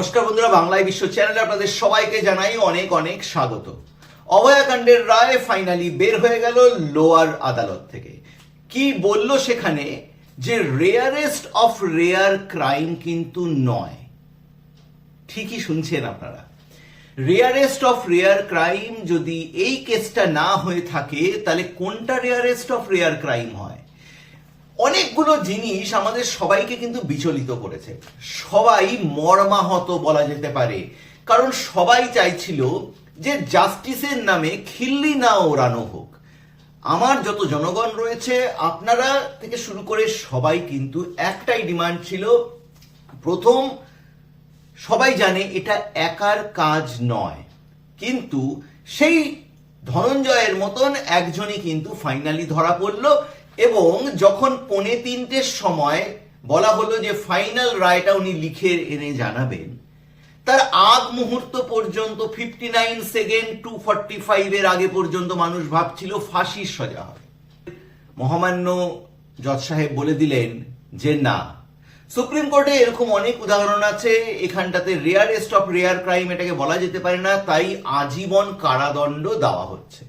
নমস্কার বন্ধুরা, বাংলায় বিশ্ব চ্যানেলে আপনাদের সবাইকে জানাই অনেক অনেক স্বাগত। অভয়াকাণ্ডের রায় ফাইনালি বের হয়ে গেল লোয়ার আদালত থেকে। কি বলল সেখানে যে রেয়ারেস্ট অফ রেয়ার ক্রাইম কিন্তু নয়? ঠিকই শুনছেন আপনারা। রেয়ারেস্ট অফ রেয়ার ক্রাইম যদি এই কেসটা না হয়ে থাকে, তাহলে কোনটা রেয়ারেস্ট অফ রেয়ার ক্রাইম হয়? অনেকগুলো জিনিস আমাদের সবাইকে কিন্তু বিচলিত করেছে। সবাই মর্মাহত বলা যেতে পারে। কারণ সবাই চাইছিল যে জাস্টিসের নামে খিল্লি না ওড়ানো হোক। আমার যত জনগণ রয়েছে, আপনারা থেকে শুরু করে সবাই কিন্তু একটাই ডিমান্ড ছিল। প্রথম, সবাই জানে এটা একার কাজ নয়। কিন্তু সেই ধনঞ্জয়ের মতন একজনই কিন্তু ফাইনালি ধরা পড়ল। এবং যখন পৌনে তিনটের সময় বলা হলো যে ফাইনাল রায়টা উনি লিখে এনে জানাবেন, তার আগ মুহূর্ত পর্যন্ত fifty nine second to forty ফাইভের আগে পর্যন্ত মানুষ ভাবছিল ফাঁসির সজা হবে। মহামান্য জজ সাহেব বলে দিলেন যে না। সুপ্রিম কোর্টে এরকম অনেক উদাহরণ আছে, এখানটাতে রেয়ারেস্ট অফ রেয়ার ক্রাইম এটাকে বলা যেতে পারে না, তাই আজীবন কারাদণ্ড দেওয়া হচ্ছে।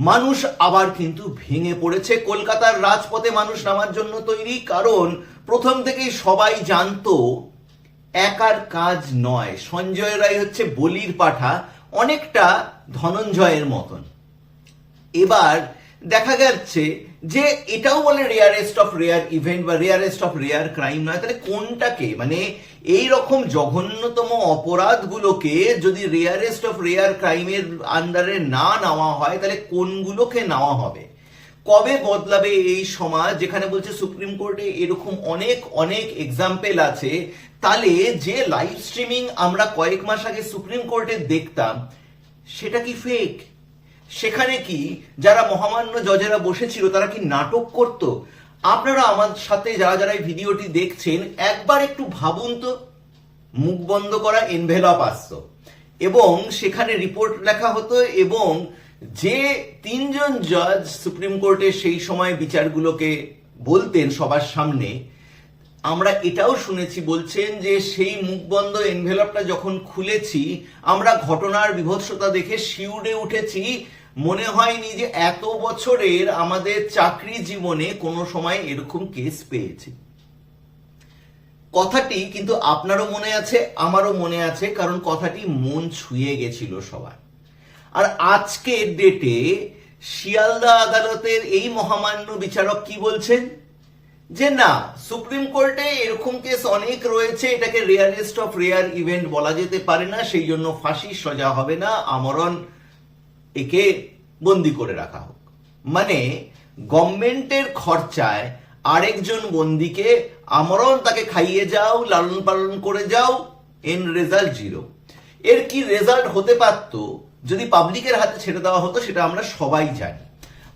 মানুষ আবার কিন্তু ভেঙে পড়েছে। কলকাতার রাজপথে মানুষ নামার জন্য তৈরি, কারণ প্রথম থেকেই সবাই জানতো, একার কাজ নয়। সঞ্জয় রায় হচ্ছে বলির পাঠা, অনেকটা ধনঞ্জয়ের মতন। এবার দেখা যাচ্ছে যে এটাও বলে রেয়ারেস্ট অফ রেয়ার ইভেন্ট বা রেয়ারেস্ট অফ রেয়ার ক্রাইম নয়, তাহলে কোনটাকে? মানে এই রকম জঘন্যতম অপরাধগুলোকে যদি রেয়ারেস্ট অফ রেয়ার ক্রাইমের আন্ডারে না নেওয়া হয়, তাহলে কোনগুলোকে নেওয়া হবে? কবে বদলাবে এই সমাজ? যেখানে বলছে সুপ্রিম কোর্টে এরকম অনেক অনেক এক্সাম্পল আছে। তাহলে যে লাইভ স্ট্রিমিং আমরা কয়েক মাস আগে সুপ্রিম কোর্টে দেখতাম, সেটা কি ফেক সেখানে কি যারা মহামান্য জজেরা বসেছিল, তারা কি নাটক করত? আপনারা আমার সাথে যারা যারা এই ভিডিওটি দেখছেন, একবার একটু ভাবুন তো। মুখ বন্ধ করা এনভেলপ আসতো। এবং সেখানে রিপোর্ট লেখা হতো এবং যে তিনজন জজ সুপ্রিম কোর্টে সেই সময় বিচারগুলোকে বলতেন সবার সামনে, আমরা এটাও শুনেছি বলছেন যে সেই মুখবন্ধ এনভেলপটা যখন খুলেছি, আমরা ঘটনার বিভৎসতা দেখে শিউরে উঠেছি মনে হয়নি যে এত বছরের আমাদের চাকরি জীবনে কোনো সময় এরকম কেস পেয়েছি। কথাটি কিন্তু আপনারও মনে আছে, আমারও মনে আছে, কারণ কথাটি মন ছুঁয়ে গেছিল সবার। আর আজকের ডেটে শিয়ালদা আদালতের এই মহামান্য বিচারক কি বলছেন? যে না, সুপ্রিম কোর্টে এরকম কেস অনেক রয়েছে, এটাকে রেয়ারেস্ট অফ রেয়ার ইভেন্ট বলা যেতে পারে না, সেই জন্য ফাঁসির সজা হবে না, আমরণ একে বন্দি করে রাখা হোক। মানে গভর্নমেন্টের খরচায় আরেকজন বন্দিকে আমরণ, তাকে খাইয়ে যাও, লালন পালন করে যাও এন রেজাল্ট জিরো এর কি রেজাল্ট হতে পারত? যদি পাবলিকের হাতে ছেড়ে দেওয়া হতো, সেটা আমরা সবাই জানি।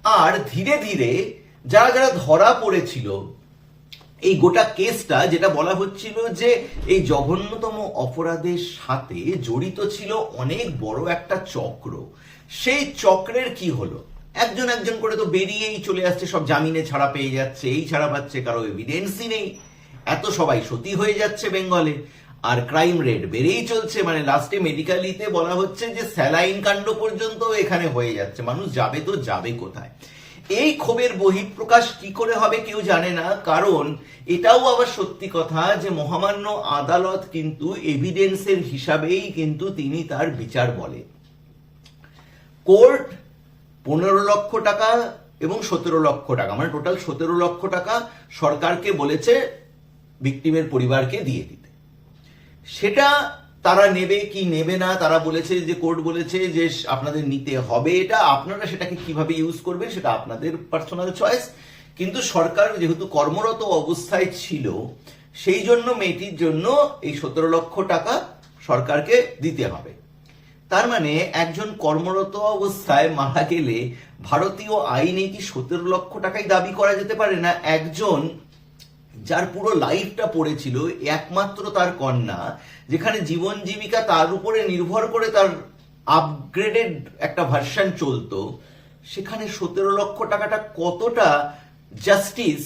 আর ধীরে ধীরে যারা যারা ধরা পড়েছিল, এই গোটা কেসটা যেটা বলা হচ্ছিল যে, এই জঘন্যতম অপরাধের সাথে জড়িত ছিল অনেক বড় একটা চক্র। সেই চক্রের কি হলো? একজন একজন করে তো বেরিয়েই চলে আসছে, সব জামিনে ছাড়া পেয়ে যাচ্ছে, এই ছাড়া পাচ্ছে, কারও এভিডেন্সই নেই। এত সবাই সতী হয়ে যাচ্ছে বেঙ্গলে। আর ক্রাইম রেট বেড়েই চলছে মানে লাস্টে মেডিকেলিতে বলা হচ্ছে যে স্যালাইন কাণ্ড পর্যন্ত এখানে হয়ে যাচ্ছে। মানুষ যাবে তো যাবে কোথায়? এই ক্ষোভের বহিঃপ্রকাশ কি করে হবে কেউ জানে না, কারণ এটাও আবার সত্যি কথা যে মহামান্য আদালত কিন্তু এভিডেন্সের হিসাবেই কিন্তু তিনি তার বিচার বলে কোর্ট পনেরো লক্ষ টাকা এবং সতেরো লক্ষ টাকা মানে টোটাল সতেরো লক্ষ টাকা সরকারকে বলেছে ভিক্টিমের পরিবারকে দিয়ে দিতে। সেটা তারা নেবে কি নেবে না, তারা বলেছে যে, কোর্ট বলেছে যে, আপনাদের নিতে হবে এটা, আপনারা সেটাকে কীভাবে ইউজ করবেন সেটা আপনাদের পার্সোনাল চয়েস কিন্তু সরকার যেহেতু কর্মরত অবস্থায় ছিল, সেই জন্য মেয়েটির জন্য এই সতেরো লক্ষ টাকা সরকারকে দিতে হবে। তার মানে একজন কর্মরত অবস্থায় মারা গেলে ভারতীয় আইনে কি সতেরো লক্ষ টাকাই দাবি করা যেতে পারে না? একজন যার পুরো লাইফটা পড়েছিল একমাত্র তার কন্যা, যেখানে জীবন জীবিকা তার উপরে নির্ভর করে তার আপগ্রেডেড একটা ভার্সন চলতো, সেখানে সতেরো লক্ষ টাকাটা কতটা জাস্টিস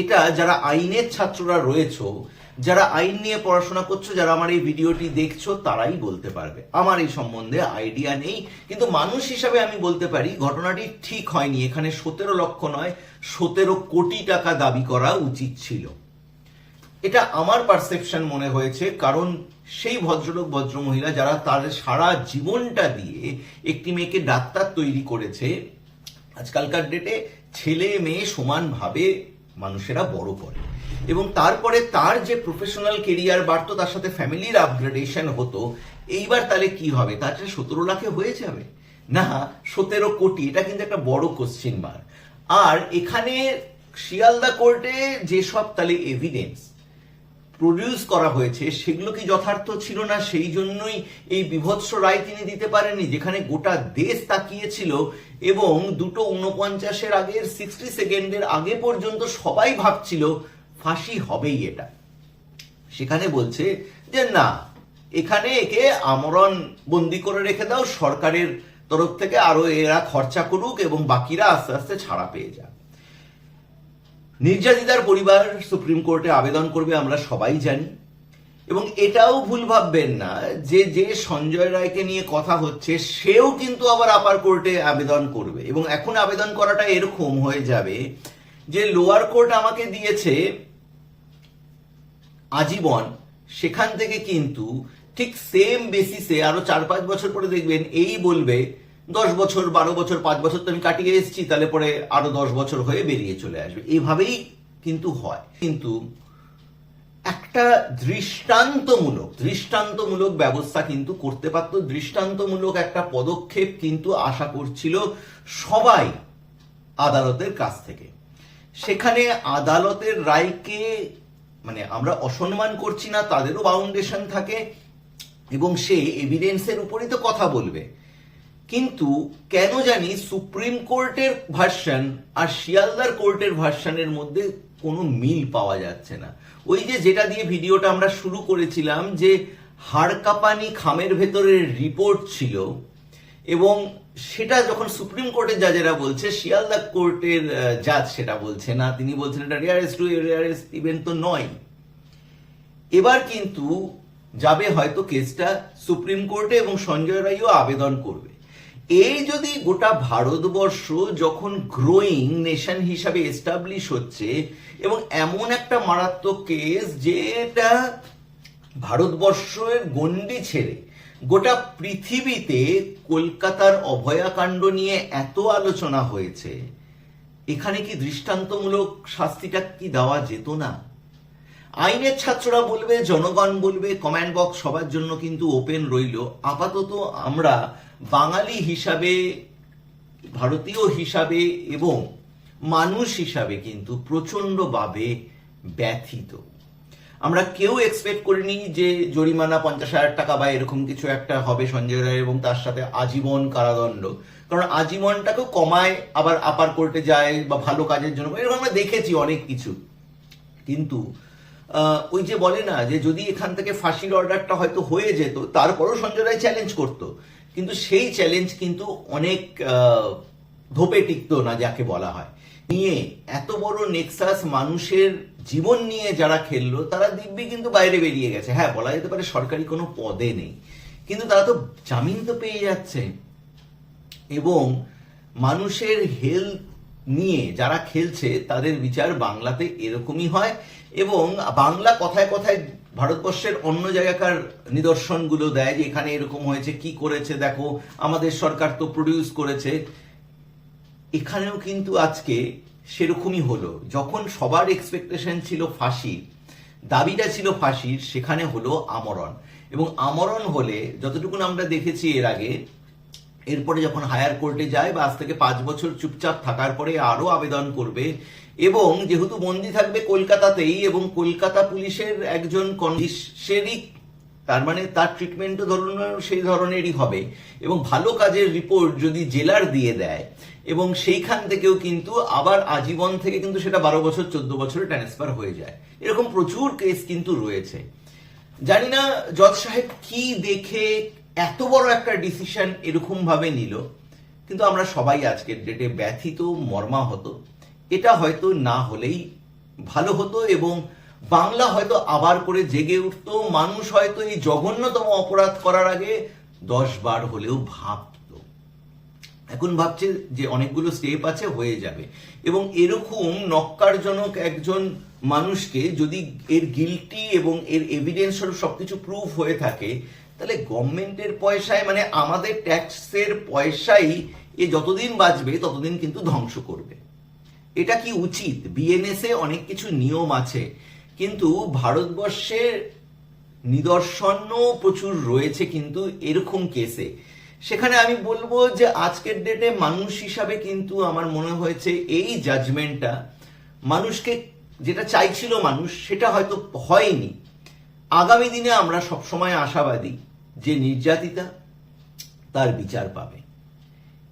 এটা যারা আইনের ছাত্ররা রয়েছে যারা আইন নিয়ে পড়াশোনা করছ, যারা আমার এই ভিডিওটি দেখছ, তারাই বলতে পারবে। আমার এই সম্বন্ধে আইডিয়া নেই, কিন্তু মানুষ হিসাবে আমি বলতে পারি, ঘটনাটি ঠিক হয়নি। এখানে সতেরো লক্ষ নয়, সতেরো কোটি টাকা দাবি করা উচিত ছিল। এটা আমার পারসেপশন মনে হয়েছে, কারণ সেই ভদ্রলোক, ভদ্রমহিলা যারা তার সারা জীবনটা দিয়ে একটি মেয়েকে ডাক্তার তৈরি করেছে, আজকালকার ডেটে ছেলে মেয়ে সমানভাবে মানুষেরা বড় করে। এবং তারপরে তার যে প্রফেশনাল কেরিয়ার বাড়তো, তার সাথে ফ্যামিলির আপগ্রেডেশন হতো, এইবার তাহলে কি হবে? তার সতেরো লাখে হয়ে যাবে? না, সতেরো কোটি, এটা কিন্তু একটা বড় কোশ্চেন মার্ক আর এখানে শিয়ালদা কোর্টে যেসব তাহলে এভিডেন্স প্রডিউস করা হয়েছে, সেগুলো কি যথার্থ ছিল না? সেই জন্যই এই বিভৎস রায় তিনি দিতে পারেননি, যেখানে গোটা দেশ তাকিয়েছিল এবং দুটো উনপঞ্চাশের আগের সিক্সটি সেকেন্ডের আগে পর্যন্ত সবাই ভাবছিল ফাঁসি হবেই এটা। সেখানে বলছে যে, না, এখানে একে আমরণ বন্দি করে রেখে দাও, সরকারের তরফ থেকে আরও এরা খরচা করুক এবং বাকিরা আস্তে আস্তে ছাড়া পেয়ে যাক। নির্যাতিতার পরিবার সুপ্রিম কোর্টে আবেদন করবে, আমরা সবাই জানি। এবং এটাও ভুল ভাববেন না, যে যে সঞ্জয় রায়কে নিয়ে কথা হচ্ছে, সেও কিন্তু আবার আপার কোর্টে আবেদন করবে। এবং এখন আবেদন করাটা এরকম হয়ে যাবে যে লোয়ার কোর্ট আমাকে দিয়েছে আজীবন সেখান থেকে কিন্তু ঠিক সেম বেসিসে আরও চার পাঁচ বছর পরে দেখবেন এই বলবে, দশ বছর, বারো বছর, পাঁচ বছর তো আমি কাটিয়ে এসেছি, তাহলে পরে আরও দশ বছর হয়ে বেরিয়ে চলে আসবে। এভাবেই কিন্তু হয়। কিন্তু একটা দৃষ্টান্তমূলক দৃষ্টান্তমূলক ব্যবস্থা কিন্তু করতে পারত, দৃষ্টান্তমূলক একটা পদক্ষেপ কিন্তু আশা করছিল সবাই আদালতের কাছ থেকে। সেখানে আদালতের রায়কে মানে আমরা অসম্মান করছি না, তাদেরও বাউন্ডেশন থাকে এবং সে এভিডেন্সের উপরই তো কথা বলবে। কিন্তু কেন জানি সুপ্রিম কোর্টের ভার্সন আর শিয়ালদার কোর্টের ভার্সনের মধ্যে কোনো মিল পাওয়া যাচ্ছে না। ওই যে যেটা দিয়ে ভিডিওটা আমরা শুরু করেছিলাম যে হাড় কাঁপানি খামের ভেতরের রিপোর্ট ছিল এবং সেটা যখন সুপ্রিম কোর্টের জাজেরা বলছে, শিয়ালদা কোর্টের জাজ সেটা বলছে না। তিনি বলছেন এটা রেয়ারেস্ট টু রেয়ারেস্ট ইভেন্ট তো নয়। এবার কিন্তু যাবে হয়তো কেসটা সুপ্রিম কোর্টে এবং সঞ্জয় রায়ও আবেদন করবে। এই যদি গোটা ভারতবর্ষ যখন গ্রোয়িং নেশন হিসাবে এস্টাবলিশ হচ্ছে এবং এমন একটা মারাত্মক কেস যেটা ভারতবর্ষের গণ্ডি ছেড়ে গোটা পৃথিবীতে কলকাতার অভয়াকাণ্ড নিয়ে এত আলোচনা হয়েছে, এখানে কি দৃষ্টান্তমূলক শাস্তিটা কি দেওয়া যেত না? আইনের ছাত্ররা বলবে, জনগণ বলবে কমেন্ট বক্স সবার জন্য কিন্তু ওপেন রইল। আপাতত আমরা বাঙালি হিসাবে, ভারতীয় হিসাবে এবং মানুষ হিসাবে কিন্তু প্রচন্ডভাবে ব্যথিত। আমরা কেউ এক্সপেক্ট করিনি যে জরিমানা পঞ্চাশ হাজার টাকা বা এরকম কিছু একটা হবে সঞ্জয় রায় এবং তার সাথে আজীবন কারাদণ্ড। কারণ আজীবনটাকেও কমায়, আবার আপার কোর্টে যায় বা ভালো কাজের জন্য। এরকম আমরা দেখেছি অনেক কিছু। কিন্তু ওই যে বলে না যে যদি এখান থেকে ফাঁসির অর্ডারটা হয়তো হয়ে যেত, তারপরও সঞ্জয় রায় চ্যালেঞ্জ করতো। কিন্তু সেই চ্যালেঞ্জ কিন্তু অনেক ধোপে টিকতো না যাকে বলা হয়। নিয়ে এত বড় নেক্সাস মানুষের জীবন নিয়ে যারা খেললো, তারা দিব্যি কিন্তু বাইরে বেরিয়ে গেছে। হ্যাঁ বলা যেতে পারে সরকারি কোনো পদে নেই। কিন্তু তারা তো জামিন তো পেয়ে যাচ্ছে। এবং মানুষের হেলথ নিয়ে যারা খেলছে, তাদের বিচার বাংলাতে এরকমই হয়। এবং বাংলা কথায় কথায় ভারতবর্ষের অন্য জায়গাকার নিদর্শনগুলো দেয় যে এখানে এরকম হয়েছে, কি করেছে, দেখো, আমাদের সরকার তো প্রডিউস করেছে। এখানেও কিন্তু আজকে সেরকমই হলো। যখন সবার এক্সপেকটেশন ছিল ফাঁসি, দাবিটা ছিল ফাঁসির, সেখানে হলো আমরণ। এবং আমরণ হলে যতটুকু আমরা দেখেছি এর আগে, এরপরে যখন হায়ার কোর্টে যায় বা আজ থেকে পাঁচ বছর চুপচাপ থাকার পরে আরও আবেদন করবে এবং যেহেতু বন্দি থাকবে কলকাতাতেই এবং কলকাতা পুলিশের একজন কন্ডিশনেরই তার মানে তার ট্রিটমেন্টও ধরুন সেই ধরনেরই হবে। এবং ভালো কাজের রিপোর্ট যদি জেলার দিয়ে দেয় এবং সেইখান থেকেও কিন্তু আবার আজীবন থেকে কিন্তু সেটা বারো বছর, চোদ্দ বছরে ট্রান্সফার হয়ে যায়। এরকম প্রচুর কেস কিন্তু রয়েছে। জানি না, জজ সাহেব কি দেখে এত বড় একটা ডিসিশন এরকম ভাবে নিল, কিন্তু আমরা সবাই আজকের ডেটে ব্যথিত, মর্মাহত। এটা হয়তো না হলেই ভালো হতো এবং বাংলা হয়তো আবার করে জেগে উঠতো। মানুষ হয়তো এই জঘন্যতম অপরাধ করার আগে দশ বার হলেও ভাবতো। এখন ভাবছে যে অনেকগুলো স্টেপ আছে, হয়ে যাবে। এবং এরকম নক্কারজনক একজন মানুষকে যদি এর গিলটি এবং এর এভিডেন্স সবকিছু প্রুফ হয়ে থাকে, তাহলে গভর্নমেন্টের পয়সায় মানে আমাদের ট্যাক্সের পয়সাই এ যতদিন বাঁচবে, ততদিন কিন্তু ধ্বংস করবে। এটা কি উচিত? বিএনএসে অনেক কিছু নিয়ম আছে, কিন্তু ভারতবর্ষের নিদর্শনও প্রচুর রয়েছে কিন্তু এরকম কেসে সেখানে আমি বলব যে আজকের ডেটে মানুষ হিসাবে কিন্তু আমার মনে হয়েছে এই জাজমেন্টটা মানুষকে যেটা চাইছিল মানুষ, সেটা হয়তো হয়নি। আগামী দিনে আমরা সবসময় আশাবাদী যে নির্যাতিতা তার বিচার পাবে।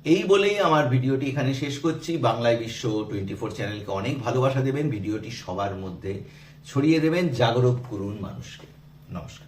এই বলেই আমার ভিডিওটি এখানে শেষ করছি। বাংলায় বিশ্ব টোয়েন্টি ফোর চ্যানেলকে অনেক ভালোবাসা দেবেন। ভিডিওটি সবার মধ্যে ছড়িয়ে দেবেন। জাগরক করুন মানুষকে। নমস্কার।